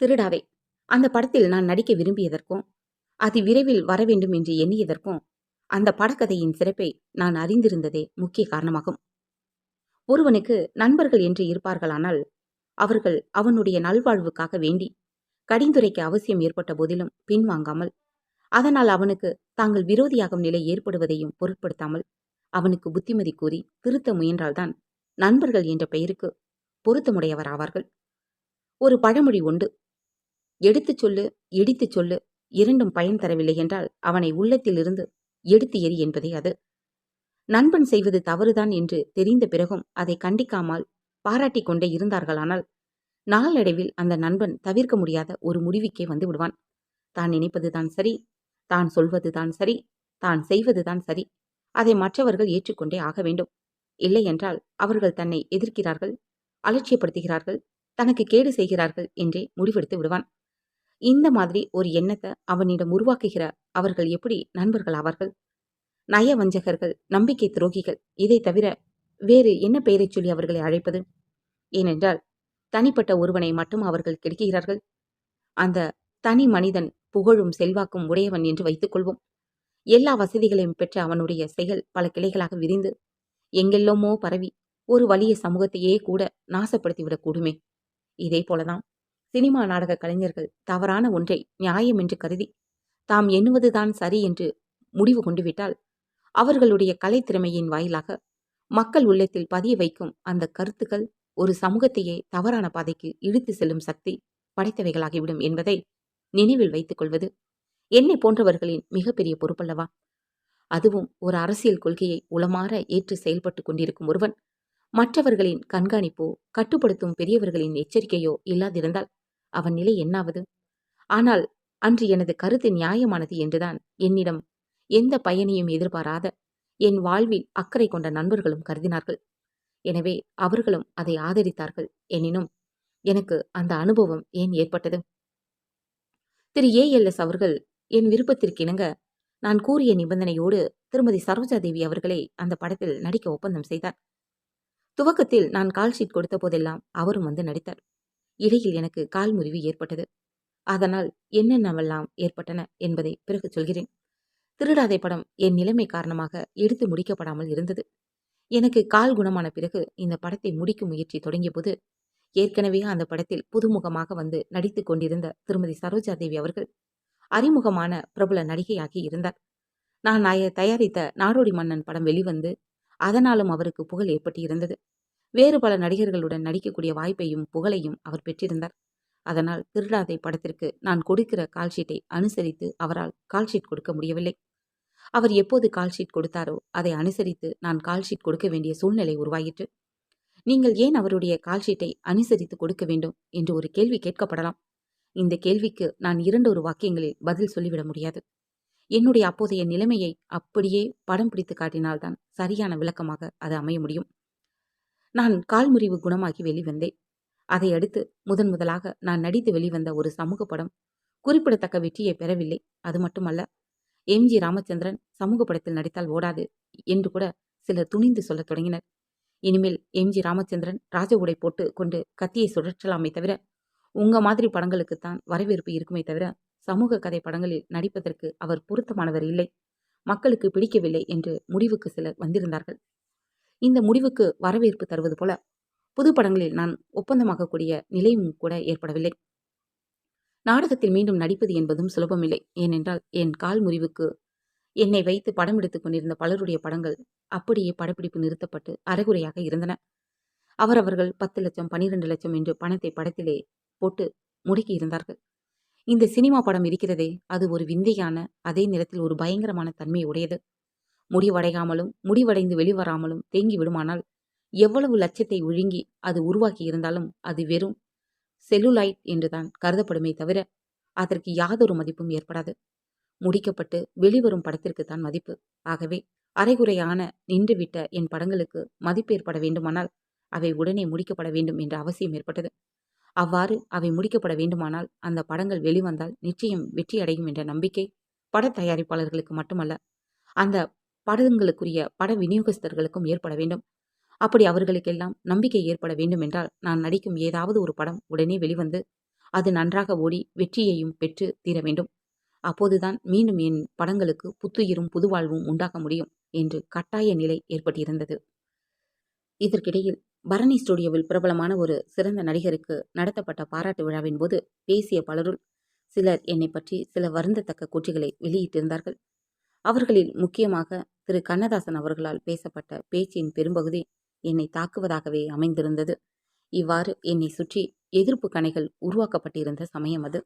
திருடாவே அந்த படத்தில் நான் நடிக்க விரும்பியதற்கும் அதி விரைவில் வர வேண்டும் என்று எண்ணியதற்கும் அந்த படக்கதையின் சிறப்பை நான் அறிந்திருந்ததே முக்கிய காரணமாகும். ஒருவனுக்கு நண்பர்கள் என்று இருப்பார்களானால் அவர்கள் அவனுடைய நல்வாழ்வுக்காக வேண்டி கடிந்துரைக்க அவசியம் ஏற்பட்ட போதிலும் பின்வாங்காமல் அதனால் அவனுக்கு தாங்கள் விரோதியாகும் நிலை ஏற்படுவதையும் பொருட்படுத்தாமல் அவனுக்கு புத்திமதி கூறி திருத்த முயன்றால்தான் நண்பர்கள் என்ற பெயருக்கு பொருத்தமுடையவர் ஆவார்கள் ஒரு பழமொழி உண்டு. எடுத்துச் சொல்லு இடித்துச் சொல்லு இரண்டும் பயன் தரவில்லை என்றால் அவனை உள்ளத்திலிருந்து எடுத்து எறி என்பதே அது. நண்பன் செய்வது தவறுதான் என்று தெரிந்த பிறகும் அதை கண்டிக்காமல் பாராட்டிக் கொண்டே இருந்தார்களானால் நாளடைவில் அந்த நண்பன் தவிர்க்க முடியாத ஒரு முடிவுக்கே வந்து விடுவான். தான் நினைப்பதுதான் சரி தான் சொல்வதுதான் சரி தான் செய்வதுதான் சரி. அதை மற்றவர்கள் ஏற்றுக்கொண்டே ஆக வேண்டும். இல்லை என்றால் அவர்கள் தன்னை எதிர்க்கிறார்கள் அலட்சியப்படுத்துகிறார்கள் தனக்கு கேடு செய்கிறார்கள் என்றே முடிவெடுத்து விடுவான். இந்த மாதிரி ஒரு எண்ணத்தை அவனிடம் உருவாக்குகிற அவர்கள் எப்படி நண்பர்கள் ஆவார்கள்? நயவஞ்சகர்கள் நம்பிக்கை துரோகிகள் இதை தவிர வேறு என்ன பெயரைச் சொல்லி அவர்களை அழைப்பது? ஏனென்றால் தனிப்பட்ட ஒருவனை மட்டும் அவர்கள் கிடைக்கிறார்கள். அந்த தனி மனிதன் புகழும் செல்வாக்கும் உடையவன் என்று வைத்துக் கொள்வோம். எல்லா வசதிகளையும் பெற்ற அவனுடைய செயல் பல கிளைகளாக விரிந்து எங்கெல்லோமோ பரவி ஒரு வலிய சமூகத்தையே கூட நாசப்படுத்திவிடக் கூடுமே. இதே போலதான் சினிமா நாடக கலைஞர்கள் தவறான ஒன்றை நியாயம் என்று கருதி தாம் எண்ணுவதுதான் சரி என்று முடிவு கொண்டுவிட்டால் அவர்களுடைய கலைத்திறமையின் வாயிலாக மக்கள் உள்ளத்தில் பதிய வைக்கும் அந்த கருத்துக்கள் ஒரு சமூகத்தையே தவறான பாதைக்கு இழுத்து செல்லும் சக்தி படைத்தவைகளாகிவிடும் என்பதை நினைவில் வைத்துக் கொள்வது என்னை போன்றவர்களின் மிகப்பெரிய பொறுப்பல்லவா? அதுவும் ஒரு அரசியல் கொள்கையை உளமாற ஏற்று செயல்பட்டு கொண்டிருக்கும் ஒருவன் மற்றவர்களின் கண்காணிப்போ கட்டுப்படுத்தும் பெரியவர்களின் எச்சரிக்கையோ இல்லாதிருந்தால் அவன் நிலை என்னாவது? ஆனால் அன்று எனது கருத்து நியாயமானது என்றுதான். என்னிடம் எந்த பயனையும் எதிர்பாராத என் வாழ்வில் அக்கறை கொண்ட நண்பர்களும் கருதினார்கள். எனவே அவர்களும் அதை ஆதரித்தார்கள். எனினும் எனக்கு அந்த அனுபவம் ஏன் ஏற்பட்டது? திரு. ஏ. எல். எஸ். அவர்கள் என் விருப்பத்திற்கிணங்க நான் கூறிய நிபந்தனையோடு திருமதி சரோஜா தேவி அவர்களை அந்த படத்தில் நடிக்க ஒப்பந்தம் செய்தார். துவக்கத்தில் நான் கால் ஷீட் கொடுத்த போதெல்லாம் அவரும் வந்து நடித்தார். இடையில் எனக்கு கால் முறிவு ஏற்பட்டது. அதனால் என்னென்னவெல்லாம் ஏற்பட்டன என்பதை பிறகு சொல்கிறேன். திருடாதை படம் என் நிலைமை காரணமாக எடுத்து முடிக்கப்படாமல் இருந்தது. எனக்கு கால் குணமான பிறகு இந்த படத்தை முடிக்கும் முயற்சி தொடங்கிய போது ஏற்கனவே அந்த படத்தில் புதுமுகமாக வந்து நடித்துக் கொண்டிருந்த திருமதி சரோஜா தேவி அவர்கள் அறிமுகமான பிரபல நடிகையாகி இருந்தார். நான் தயாரித்த நாடோடி மன்னன் படம் வெளிவந்து அதனாலும் அவருக்கு புகழ் ஏற்பட்டு இருந்தது வேறு பல நடிகர்களுடன் நடிக்கக்கூடிய வாய்ப்பையும் புகழையும் அவர் பெற்றிருந்தார். அதனால் திருடாதை படத்திற்கு நான் கொடுக்கிற கால்ஷீட்டை அனுசரித்து அவரால் கால்ஷீட் கொடுக்க முடியவில்லை. அவர் எப்போது கால்ஷீட் கொடுத்தாரோ அதை அனுசரித்து நான் கால்ஷீட் கொடுக்க வேண்டிய சூழ்நிலை உருவாயிற்று. நீங்கள் ஏன் அவருடைய கால்ஷீட்டை அனுசரித்து கொடுக்க வேண்டும் என்று ஒரு கேள்வி கேட்கப்படலாம். இந்த கேள்விக்கு நான் இரண்டு ஒரு வாக்கியங்களில் பதில் சொல்லிவிட முடியாது. என்னுடைய அப்போதைய நிலைமையை அப்படியே படம் பிடித்து காட்டினால்தான் சரியான விளக்கமாக அது அமைய முடியும். நான் கால்முறிவு குணமாகி வெளிவந்தேன். அதையடுத்து முதன் முதலாக நான் நடித்து வெளிவந்த ஒரு சமூக படம் குறிப்பிடத்தக்க வெற்றியை பெறவில்லை. அது மட்டுமல்ல எம். ஜி. ராமச்சந்திரன் சமூக படத்தில் நடித்தால் ஓடாது என்று கூட சிலர் துணிந்து சொல்லத் தொடங்கினர். இனிமேல் எம். ஜி. ராமச்சந்திரன் ராஜ உடை போட்டு கொண்டு கத்தியை சுழற்றலாமே தவிர உங்க மாதிரி படங்களுக்குத்தான் வரவேற்பு இருக்குமே தவிர சமூக கதை படங்களில் நடிப்பதற்கு அவர் பொருத்தமானவர் இல்லை. மக்களுக்கு பிடிக்கவில்லை என்று முடிவுக்கு சிலர் வந்திருந்தார்கள். இந்த முடிவுக்கு வரவேற்பு தருவது போல புது படங்களில் நான் ஒப்பந்தமாகக்கூடிய நிலையும் கூட ஏற்படவில்லை. நாடகத்தில் மீண்டும் நடிப்பது என்பதும் சுலபமில்லை. ஏனென்றால் என் கால் முறிவுக்கு என்னை வைத்து படம் எடுத்துக் கொண்டிருந்த பலருடைய படங்கள் அப்படியே படப்பிடிப்பு நிறுத்தப்பட்டு அரைகுறையாக இருந்தன. அவரவர்கள் பத்து லட்சம் பனிரெண்டு லட்சம் என்று பணத்தை படத்திலே போட்டு முடுக்கி இருந்தார்கள். இந்த சினிமா படம் இருக்கிறதே அது ஒரு விந்தையான அதே நேரத்தில் ஒரு பயங்கரமான தன்மை உடையது முடிவடையாமலும் முடிவடைந்து வெளிவராமலும் தேங்கி விடுமானால் எவ்வளவு லட்சத்தை விழுங்கி அது உருவாக்கி இருந்தாலும் அது வெறும் செல்லுலாய்ட் என்றுதான் கருதப்படுமே தவிர அதற்கு யாதொரு மதிப்பும் ஏற்படாது. முடிக்கப்பட்டு வெளிவரும் படத்திற்கு தான் மதிப்பு. ஆகவே அரைகுறையான நின்றுவிட்ட என் படங்களுக்கு மதிப்பு ஏற்பட வேண்டுமானால் அவை உடனே முடிக்கப்பட வேண்டும் என்ற அவசியம் ஏற்பட்டது. அவ்வாறு அவை முடிக்கப்பட வேண்டுமானால் அந்த படங்கள் வெளிவந்தால் நிச்சயம் வெற்றியடையும் என்ற நம்பிக்கை பட தயாரிப்பாளர்களுக்கு மட்டுமல்ல அந்த படங்களுக்குரிய பட விநியோகஸ்தர்களுக்கும் ஏற்பட வேண்டும். அப்படி அவர்களுக்கெல்லாம் நம்பிக்கை ஏற்பட வேண்டும் என்றால் நான் நடிக்கும் ஏதாவது ஒரு படம் உடனே வெளிவந்து அது நன்றாக ஓடி வெற்றியையும் பெற்று தீர வேண்டும். அப்போதுதான் மீண்டும் என் படங்களுக்கு புத்துயிரும் புதுவாழ்வும் உண்டாக்க முடியும் என்று கட்டாய நிலை ஏற்பட்டிருந்தது. இதற்கிடையில் பரணி ஸ்டுடியோவில் பிரபலமான ஒரு சிறந்த நடிகருக்கு நடத்தப்பட்ட பாராட்டு விழாவின் போது பேசிய பலருள் சிலர் என்னை பற்றி சில வருந்தத்தக்க கூற்றுகளை வெளியிட்டிருந்தார்கள். அவர்களில் முக்கியமாக திரு. கண்ணதாசன் அவர்களால் பேசப்பட்ட பேச்சின் பெரும்பகுதி என்னை தாக்குவதாகவே அமைந்திருந்தது. இவ்வாறு என்னை சுற்றி எதிர்ப்பு கணைகள் உருவாக்கப்பட்டிருந்த சமயம் அது.